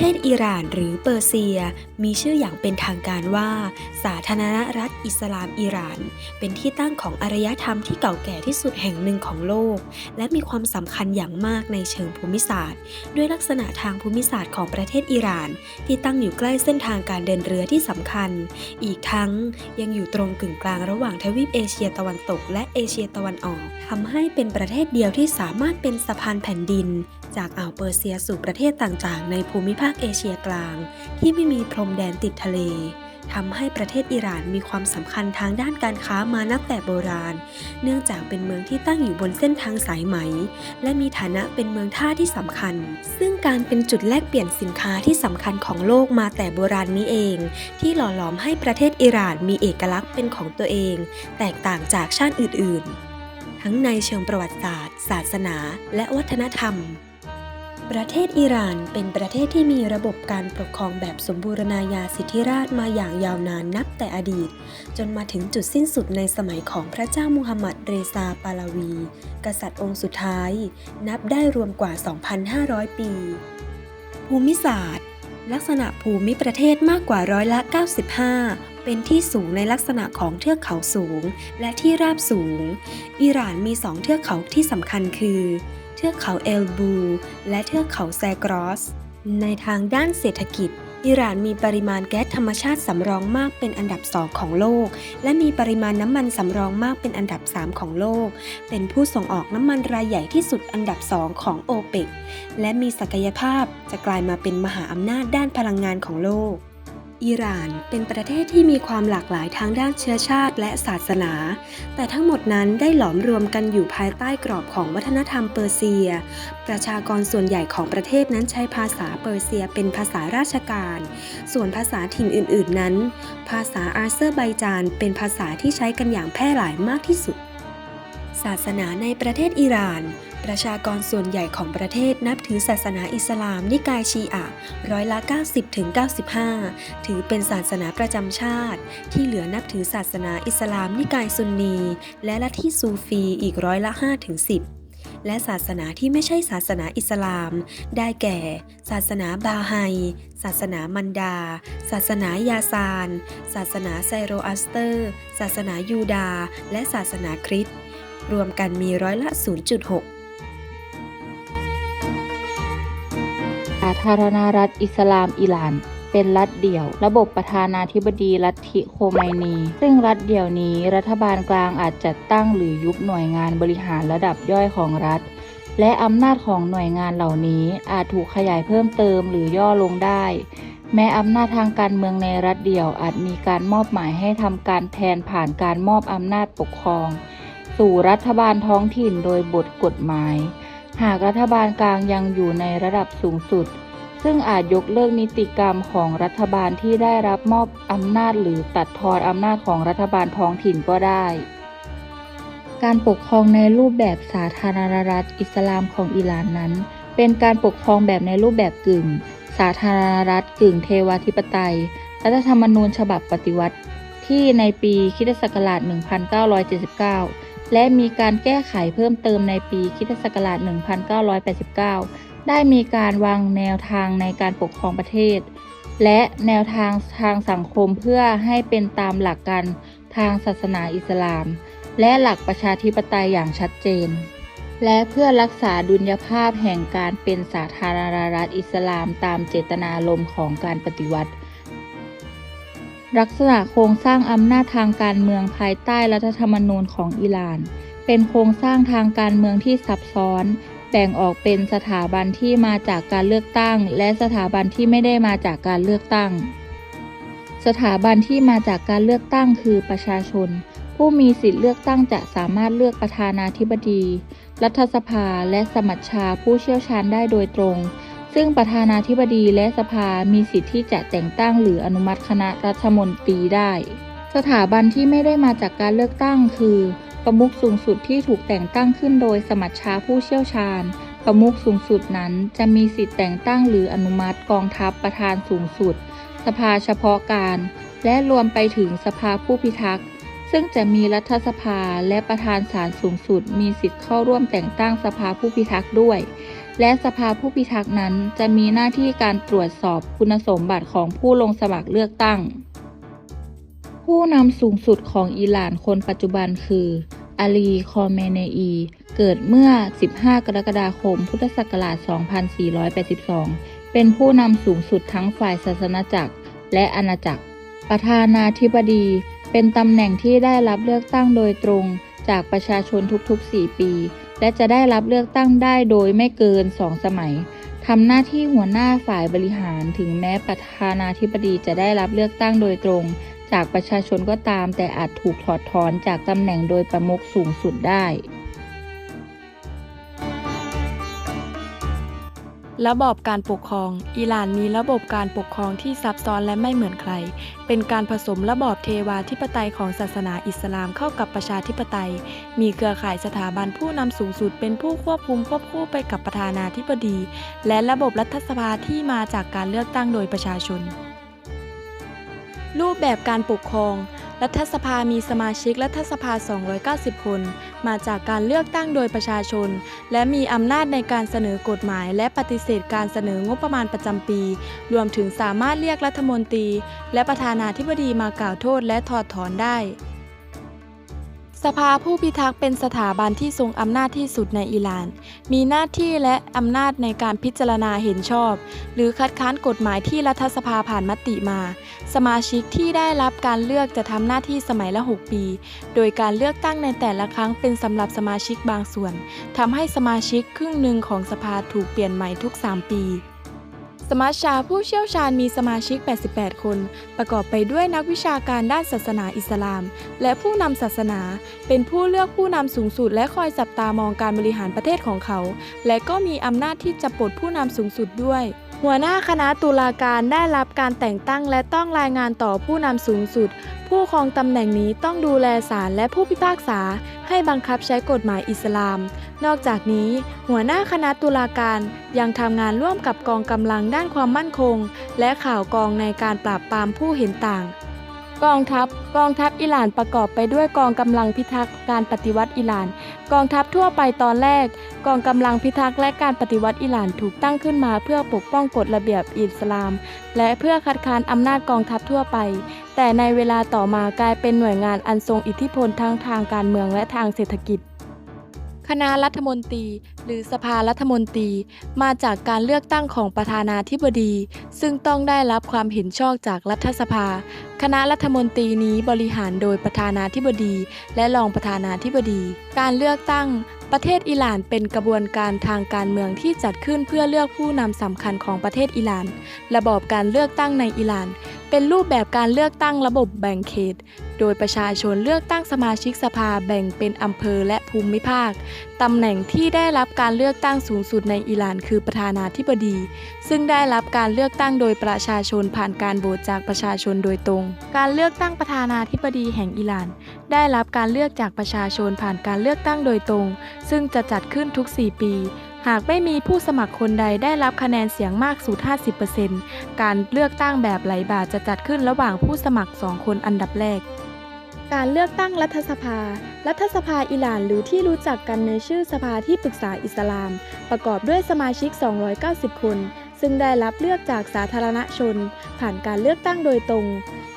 ทศอิหร่านหรือเปอร์เซีย มีชื่ออย่างเป็นทางการว่า สาธารณรัฐอิสลามอิหร่าน เป็นที่ตั้งของอารยธรรมที่เก่าแก่ที่สุดแห่งหนึ่งของโลก และมีความสำคัญอย่างมากในเชิงภูมิศาสตร์ ด้วยลักษณะทางภูมิศาสตร์ของประเทศอิหร่าน ที่ตั้งอยู่ใกล้เส้นทางการเดินเรือที่สำคัญ อีกทั้งยังอยู่ตรงกึ่งกลางระหว่างทวีปเอเชียตะวันตก และเอเชียตะวันออกทำให้เป็นประเทศเดียวที่สามารถเป็นสะพานแผ่นดิน จากอ่าวเปอร์เซียสู่ประเทศต่างๆ ในภูมิภาคเอเชียกลาง ที่ไม่มีพรมแดนติดทะเลทำให้ประเทศอิหร่านมีความสำคัญทางด้านการค้ามานับแต่โบราณ เนื่องจากเป็นเมืองที่ตั้งอยู่บนเส้นทางสายไหม และมีฐานะเป็นเมืองท่าที่สำคัญ ซึ่งการเป็นจุดแลกเปลี่ยนสินค้าที่สำคัญของโลกมาแต่โบราณนี้เอง ที่หล่อหลอมให้ประเทศอิหร่านมีเอกลักษณ์เป็นของตัวเอง แตกต่างจากชาติอื่นๆ ทั้งในเชิงประวัติศาสตร์ ศาสนา และวัฒนธรรม ประเทศอิหร่านเป็นประเทศที่มีระบบการปกครองแบบสมบูรณาญาสิทธิราชมาอย่างยาวนานนับแต่อดีต จนมาถึงจุดสิ้นสุดในสมัยของพระเจ้ามุฮัมมัดเรซาปาลาวี กษัตริย์องค์สุดท้าย นับได้รวมกว่า 2,500 ปี ภูมิศาสตร์ ลักษณะภูมิประเทศมากกว่าร้อยละ 95เป็นที่สูงในลักษณะของเทือกเขาสูง และที่ราบสูง อิหร่านมีสองเทือกเขาที่สำคัญคือ ทือกเขาเอลบู และเทือกเขาแซกรอส ในทางด้านเศรษฐกิจ อิหร่านมีปริมาณแก๊สธรรมชาติสำรองมากเป็นอันดับสองของโลก และมีปริมาณน้ำมันสำรองมากเป็นอันดับ 3 ของโลก เป็นผู้ส่งออกน้ำมันรายใหญ่ที่สุดอันดับ2ของโอเปกและมีศักยภาพจะกลายมาเป็นมหาอำนาจด้านพลังงานของโลก อิหร่านเป็นประเทศที่มีความหลากหลายทางด้านเชื้อชาติและศาสนา แต่ทั้งหมดนั้นได้หลอมรวมกันอยู่ภายใต้กรอบของวัฒนธรรมเปอร์เซีย ประชากรส่วนใหญ่ของประเทศนั้นใช้ภาษาเปอร์เซียเป็นภาษาราชการ ส่วนภาษาถิ่นอื่น ๆ นั้น ภาษาอาเซอร์ไบจานเป็นภาษาที่ใช้กันอย่างแพร่หลายมากที่สุด ศาสนาในประเทศอิหร่าน ประชากรส่วนใหญ่ของประเทศนับถือศาสนาอิสลามนิกายชีอะร้อยละ 90-95ถือเป็นศาสนาประจำชาติ ที่เหลือนับถือศาสนาอิสลามนิกายซุนนี และลัทธิซูฟีอีกร้อยละ5-10และศาสนาที่ไม่ใช่ศาสนาอิสลาม ได้แก่ ศาสนาบาไฮ ศาสนามันดา ศาสนายาซาน ศาสนาไซโรอัสเตอร์ ศาสนายูดาห์และศาสนาคริสต์ รวมกันมีร้อยละ 0.6สาธารณรัฐอิสลามอิหร่าน เป็นรัฐเดี่ยว ระบบประธานาธิบดีลัทธิโคไมนี ซึ่งรัฐเดี่ยวนี้รัฐบาลกลางอาจจัดตั้งหรือยุบหน่วยงานบริหารระดับย่อยของรัฐ และอำนาจของหน่วยงานเหล่านี้อาจถูกขยายเพิ่มเติมหรือย่อลงได้ แม้อำนาจทางการเมืองในรัฐเดี่ยวอาจมีการมอบหมายให้ทำการแทนผ่านการมอบอำนาจปกครอง สู่รัฐบาลท้องถิ่นโดยบทกฎหมาย หากรัฐบาลกลางยังอยู่ในระดับสูงสุด ซึ่งอาจยกเลิกนิติกรรมของรัฐบาลที่ได้รับมอบอำนาจหรือตัดทอนอำนาจของรัฐบาลท้องถิ่นก็ได้ การปกครองในรูปแบบสาธารณรัฐอิสลามของอิหร่านนั้น เป็นการปกครองแบบในรูปแบบกึ่ง สาธารณรัฐกึ่งเทวาธิปไตยรัฐธรรมนูญฉบับปฏิวัติที่ในปีคิศักราช 1979 และมีการแก้ไขเพิ่มเติมในปีคริสตศักราช 1989 ได้มีการวางแนวทางในการปกครองประเทศ และแนวทางทางสังคมเพื่อให้เป็นตามหลักการทางศาสนาอิสลาม และหลักประชาธิปไตยอย่างชัดเจน และเพื่อรักษาดุลยภาพแห่งการเป็นสาธารณรัฐอิสลามตามเจตนารมณ์ของการปฏิวัติ ลักษณะโครงสร้างอำนาจทางการเมืองภายใต้รัฐธรรมนูญของอิหร่าน เป็นโครงสร้างทางการเมืองที่ซับซ้อน แบ่งออกเป็นสถาบันที่มาจากการเลือกตั้ง และสถาบันที่ไม่ได้มาจากการเลือกตั้ง สถาบันที่มาจากการเลือกตั้งคือประชาชน ผู้มีสิทธิเลือกตั้งจะสามารถเลือกประธานาธิบดี รัฐสภาและสมัชชาผู้เชี่ยวชาญได้โดยตรง ซึ่งประธานาธิบดีและสภามีสิทธิ์ที่จะแต่งตั้งหรืออนุมัติคณะรัฐมนตรีได้ สถาบันที่ไม่ได้มาจากการเลือกตั้งคือ ประมุขสูงสุดที่ถูกแต่งตั้งขึ้นโดยสมัชชาผู้เชี่ยวชาญ ประมุขสูงสุดนั้นจะมีสิทธิ์แต่งตั้งหรืออนุมัติกองทัพประธานสูงสุด สภาเฉพาะการ และรวมไปถึงสภาผู้พิทักษ์ซึ่งจะมีรัฐสภาและประธานศาลสูงสุด มีสิทธิ์เข้าร่วมแต่งตั้งสภาผู้พิทักษ์ด้วย และสภาผู้พิทักษ์นั้นจะมีหน้าที่การตรวจสอบคุณสมบัติของผู้ลงสมัครเลือกตั้ง ผู้นำสูงสุดของอิหร่านคนปัจจุบันคืออาลี คอเมเนอี เกิดเมื่อ 15 กรกฎาคม พุทธศักราช 2482 เป็นผู้นำสูงสุดทั้งฝ่ายศาสนาจักรและอาณาจักร ประธานาธิบดี เป็นตำแหน่งที่ได้รับเลือกตั้งโดยตรงจากประชาชนทุกๆ 4 ปี และจะได้รับเลือกตั้งได้โดยไม่เกิน2สมัยทำหน้าที่หัวหน้าฝ่ายบริหารถึงแม้ประธานาธิบดีจะได้รับเลือกตั้งโดยตรง จากประชาชนก็ตาม แต่อาจถูกถอดถอนจากตำแหน่งโดยประมุขสูงสุดได้ ระบอบการปกครอง อิหร่านมีระบบการปกครองที่ซับซ้อนและไม่เหมือนใคร เป็นการผสมระบอบเทวาธิปไตยของศาสนาอิสลามเข้ากับประชาธิปไตย มีเครือข่ายสถาบันผู้นำสูงสุดเป็นผู้ควบคุมควบคู่ไปกับประธานาธิบดี และระบบรัฐสภาที่มาจากการเลือกตั้งโดยประชาชน รูปแบบการปกครอง รัฐสภามีสมาชิกรัฐสภา 290 คน มาจากการเลือกตั้งโดยประชาชน และมีอำนาจในการเสนอกฎหมาย และปฏิเสธการเสนองบประมาณประจำปี รวมถึงสามารถเรียกรัฐมนตรี และประธานาธิบดีมากล่าวโทษและถอดถอนได้ สภาผู้พิทักษ์เป็นสถาบันที่ทรงอำนาจที่สุดในอิหร่าน มีหน้าที่และอำนาจในการพิจารณาเห็นชอบ หรือคัดค้านกฎหมายที่รัฐสภาผ่านมติมา สมาชิกที่ได้รับการเลือกจะทำหน้าที่สมัยละ 6 ปี โดยการเลือกตั้งในแต่ละครั้งเป็นสำหรับสมาชิกบางส่วนทำให้สมาชิกครึ่งหนึ่งของสภาถูกเปลี่ยนใหม่ทุก 3 ปี สมาชาผู้เชี่ยวชาญมีสมาชิก 88 คน ประกอบไปด้วยนักวิชาการด้านศาสนาอิสลาม และผู้นำศาสนา เป็นผู้เลือกผู้นำสูงสุด และคอยจับตามองการบริหารประเทศของเขา และก็มีอำนาจที่จะปลดผู้นำสูงสุดด้วย หัวหน้าคณะตุลาการได้รับการแต่งตั้งและต้องรายงานต่อผู้นำสูงสุด ผู้ครองตำแหน่งนี้ต้องดูแลศาลและผู้พิพากษา ให้บังคับใช้กฎหมายอิสลาม นอกจากนี้ หัวหน้าคณะตุลาการยังทำงานร่วมกับกองกำลังด้านความมั่นคง และข่าวกองในการปราบปรามผู้เห็นต่าง กองทัพ กองทัพอิหร่านประกอบไปด้วยกองกำลังพิทักษ์การปฏิวัติอิหร่าน กองทัพทั่วไปตอนแรก กองกำลังพิทักษ์และการปฏิวัติอิหร่านถูกตั้งขึ้นมาเพื่อปกป้องกฎระเบียบอิสลาม และเพื่อคัดค้านอำนาจกองทัพทั่วไป แต่ในเวลาต่อมากลายเป็นหน่วยงานอันทรงอิทธิพลทั้งทางการเมืองและทางเศรษฐกิจ คณะรัฐมนตรี หรือสภารัฐมนตรี มาจากการเลือกตั้งของประธานาธิบดี ซึ่งต้องได้รับความเห็นชอบจากรัฐสภา คณะรัฐมนตรีนี้บริหารโดยประธานาธิบดี และรองประธานาธิบดี การเลือกตั้ง ประเทศอิหร่านเป็นกระบวนการทางการเมืองที่จัดขึ้นเพื่อเลือกผู้นำสำคัญของประเทศอิหร่าน ระบอบการเลือกตั้งในอิหร่าน เป็นรูปแบบการเลือกตั้งระบบแบ่งเขต โดยประชาชนเลือกตั้งสมาชิกสภาแบ่งเป็นอำเภอและภูมิภาค ตำแหน่งที่ได้รับการเลือกตั้งสูงสุดในอิหร่านคือประธานาธิบดี ซึ่งได้รับการเลือกตั้งโดยประชาชนผ่านการโหวตจากประชาชนโดยตรง การเลือกตั้งประธานาธิบดีแห่งอิหร่าน ได้รับการเลือกจากประชาชนผ่านการเลือกตั้งโดยตรง ซึ่งจะจัดขึ้นทุก 4 ปี หากไม่มีผู้สมัครคนใดได้รับคะแนนเสียงมากสุด 50%การเลือกตั้งแบบไหลบ่าจะจัดขึ้นระหว่างผู้สมัคร 2 คนอันดับแรก การเลือกตั้งรัฐสภา รัฐสภาอิหร่านหรือที่รู้จักกันในชื่อสภาที่ปรึกษาอิสลาม ประกอบด้วยสมาชิก 290 คน ซึ่งได้รับเลือกจากสาธารณชน ผ่านการเลือกตั้งโดยตรง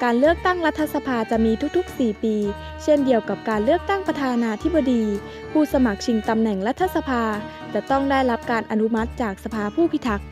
การเลือกตั้งรัฐสภาจะมีทุกๆ 4 ปี เช่นเดียวกับการเลือกตั้งประธานาธิบดี ผู้สมัครชิงตำแหน่งรัฐสภา จะต้องได้รับการอนุมัติจากสภาผู้พิทักษ์